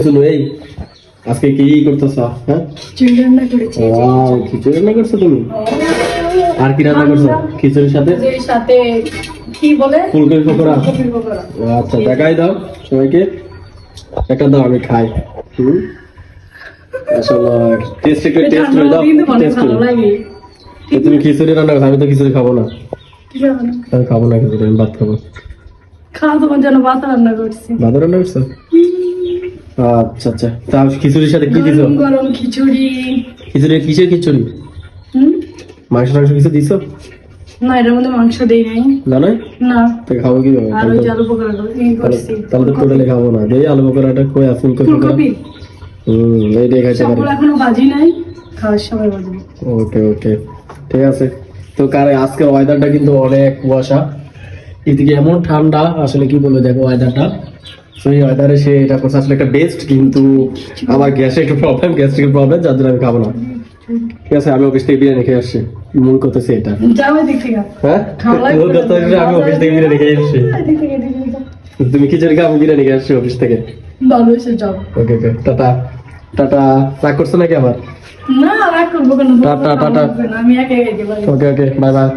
শুনো এই আজকে কি করতেছ হ্যাঁ? খিচুড়ি রান্না করেছি। ওয়াও খিচুড়ি রান্না করছ তুমি? আর কি রান্না করছ? খিচুড়ির সাথে? সাথে কি বলে? ফুলকপি পকোড়া। আচ্ছা দেখাই দাও সবাইকে। একটা দাও আমি খাই। হুম? টেস্ট একটু টেস্ট করে দাও কিন্তু টেস্ট করে তুমি খিচুড়ি রান্না করছ আমি তো খিচুড়ি খাব না। খাব না? আমি খাব না খিচুড়ি আমি ভাত খাব। খাওয়া তোমার জন্য ভাত রান্না করছি। ভাত রান্না করছ? আচ্ছা আচ্ছা। তা খিচুড়ির সাথে কি দিছো? গরম খিচুড়ি। খিচুড়ি কিসের খিচুড়ি? হুম? মাংস টাংস কিছু দিছো? না এটার মধ্যে মাংস দেই নাই। না না না। তো খাব কি হবে আলু পকোড়া করছি। তাহলে তো টোটালি খাব না। দেই আলু পকোড়াটা কই ফুলকপি? হুম পারি। এখনও নাই। খাওয়ার সময় ওকে ওকে। ঠিক আছে। তো কারে আজকের ওয়েদারটা কিন্তু অনেক কুয়াশা। এদিকে এমন ঠান্ডা আসলে কি বলব দেখো ওয়েদারটা তো ওয়েদারে সে এটা করছে। আসলে একটা বেস্ট কিন্তু আমার গ্যাসে একটু প্রবলেম গ্যাস্ট্রিকের প্রবলেম যার জন্য আমি খাব না। ঠিক আছে আমি অফিস থেকে বিরিয়ানি খেয়ে আসছি। মূল এটা। যাও এদিক থেকে। হ্যাঁ? আমি অফিস থেকে বিরিয়ানি খেয়ে আসছি। যাও। তুমি খিচুড়ি খাও আমি বিরিয়ানি খেয়ে আসছি অফিস থেকে। Okay okay tata. টাটা। রাগ করছ নাকি আবার? না রাগ করব টাটা, টাটা। আমি একা একা ওকে ওকে বাই বাই